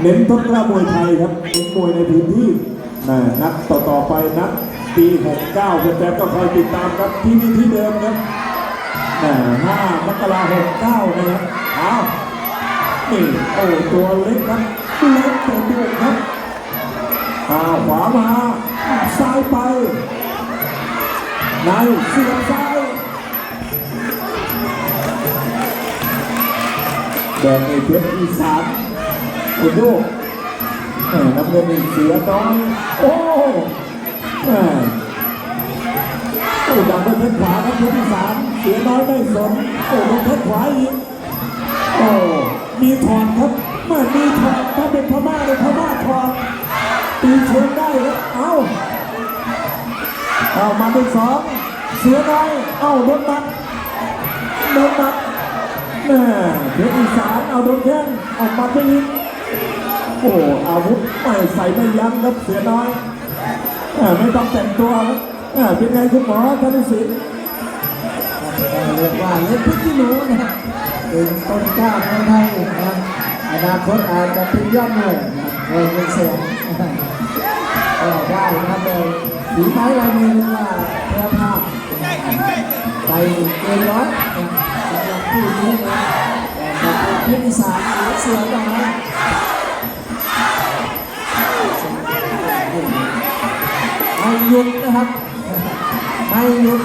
เน้นต้นกล้ามวยไทยครับเน้นมวยในพื้นที่นะนัดต่อต่อไปนัดปี69แฟนๆก็คอยติดตามครับที่นี่ที่เดิมครับนะ5มกราคม69นะครับอ้าวนี่โอ้ตัวเล็กครับเล็กแต่ดุครับอ้าวขวามาซ้ายไปในเสียบซ้ายแดงในเพชรอีสาน คุณดูน้ำเงินเสียน้อยโอ้แหม่โอ้ดับเป็นเพชรขวาครับเพชรอีสานเสียน้อยไม่สนโอ้โดนเพชรขวาอีกโอ้มีถอนครับเมื่อมีถอนถ้าเป็นพม่าเลยพม่าถอนตีเชิงได้ครับเอ้าเอามาเป็นสองเสียน้อยเอ้าโดนตัดโดนตัดแม่เพชรอีสานเอาโดนแข้งออกมาไปอีก โอ้อาวุธไม่ใส่ไม่ยั้งครับเสียน้อยไม่ต้องแต่งตัวครับเป็นไงคุณหมอธนศิลป์เรียกว่าเล็กพิจิโนนะครับเป็นต้นกล้าเมืองไทยนะครับอนาคตอาจจะเป็นยอดมวยนะครับมวยเป็นแสนนะครับก็ได้นะครับเลยฝีไม้ลายมือเรียกว่าเพื่อภาพไปเกินร้อยนะครับสำหรับผู้นี้นะ เพชรอีสานหรือเสือดาวไม่หยุดนะครับไม่หยุด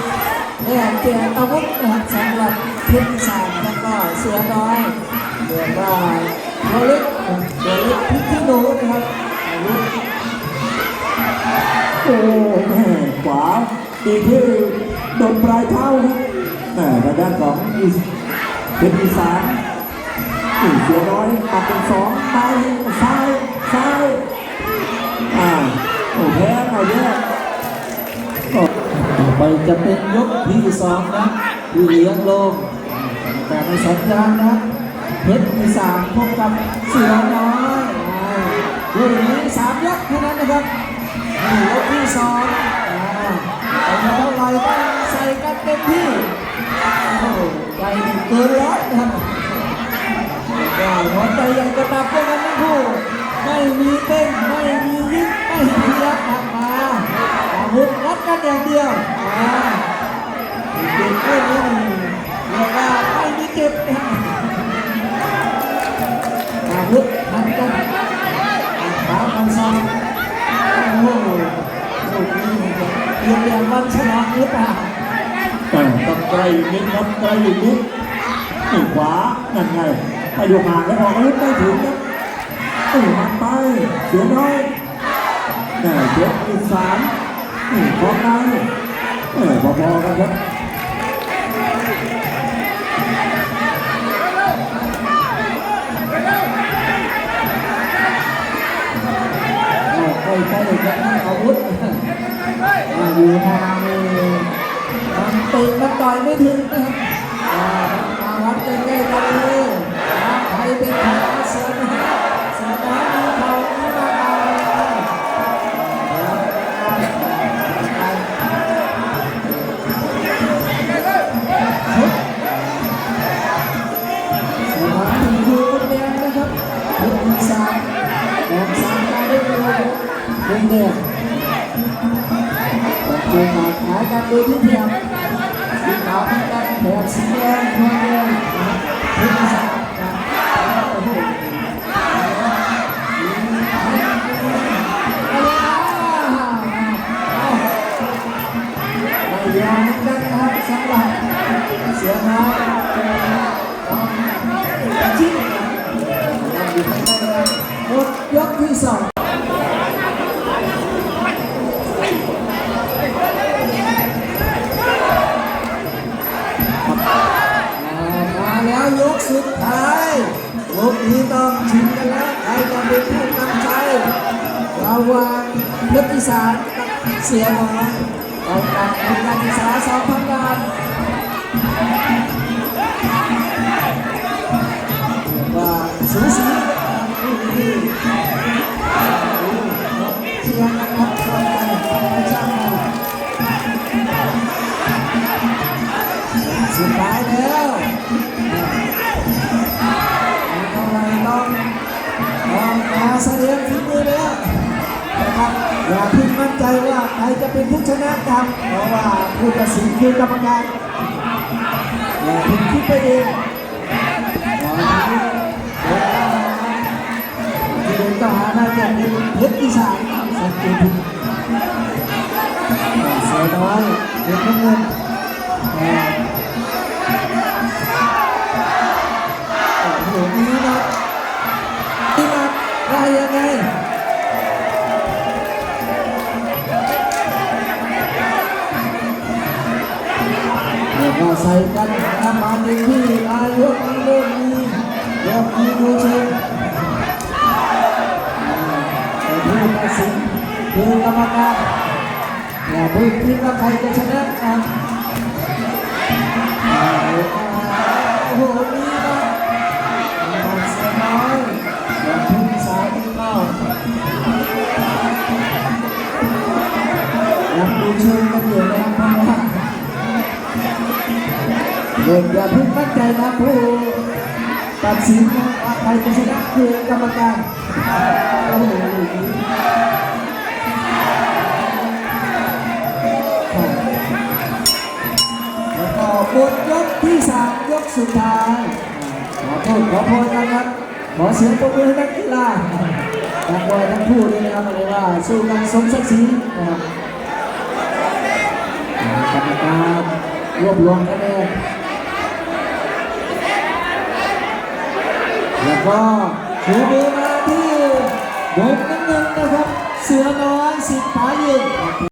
แลกเปลี่ยนอาวุธนะครับสำหรับเพชรอีสานแล้วก็เสือน้อยเรียกว่าตัวเล็กตัวเล็กพิจิโนนะครับอาวุธโอ้แม่ขวาอีกที่โดนปลายเท้าครับแม่ด้านของเพชรอีสาน นี่เสียน้อยปัดเป็นสองไปซ้ายซ้ายอ่าโอ้แพ้เอาแย่โอ้ต่อไปจะเป็นยกที่สองนะที่เลี้ยงลงแต่ในสัญญาณนะเพชรอีสานพบกับเสือน้อยอ่าคู่นี้สามยกเท่านั้นนะครับนี่ยกที่สองอ่าแต่เท่าไหรต้องใส่กันเต็มที่โอ้โหใจเกินร้อยนะครับ หัวใจยังจะตับด้วยกันทั้งคู่ไม่มีเต้นไม่มียิ้มไม่มียักหักมาอาวุธรัดกันอย่างเดียวอ่าเด็กเล่นนี่เรียกว่าไม่มีเจ็บอาวุธหันกันขาพันซองโอ้โหลูกนี้เรียนอย่างวันฉลองหรือเปล่าอ่ต้องไกลนิดครับไกลนิดขวานั่นไง ไปอยู่ห่างแล้วออกอาวุธไม่ถึงครับนี่มันไปเสียน้อยแม่เพชรอีกสานนี่ของในแม่พอๆกันครับเราไปใช้กันให้อาวุธอยู่ทางนี้มันเตะมันต่อยไม่ถึงนะครับ บนแดงปัจจุบันขายกันโดยที่เทียมสีขาวให้กันแบบ นี้ต้องชิงกันแล้วใครจะเป็นผู้นำชัยระหว่างเพชรอีสานกับเสียหนอยต้องการทุนการศึกษาสองพันบาทเรียกว่าสูสีสุดท้ายแล้ว เท่าแสดงฝีมือแล้วนะครับอย่าเพิ่งมั่นใจว่าใครจะเป็นผู้ชนะครับเพราะว่าผู้ตัดสินคือกรรมการอย่าเพิ่งคิดไปเองตอนนี้ที่เดินต่อหาน่าจะเป็นเพชรอีสานสังเกตดูเสือน้อยเพชรน้ำเงิน ใส่กันประมาณหนึ่งที่อายุนี้เริ่มมีเริ่มมีดูเชิงแต่ผู้ตัดสินคือกรรมการอย่าเพิ่งคิดว่าใครจะชนะกันโอ้โห เด็กอย่าเพิ่งมั่นใจนะผู้ตัดสินว่าใครจะชนะคือกรรมการโอ้โหแล้วก็บทยกที่สามยกสุดท้ายขอโทษขอโพยกันครับขอเสียงปรบมือให้นักกีฬานักบอลทั้งคู่ด้วยนะครับอะไรว่าสู้กันสมศักดิ์ศรีนะครับกรรมการรวบรวมคะแนน แล้ว ก็ชูมือมาที่วงน้ำเงินนะครับ เสือน้อยสิทธิ์ผายืน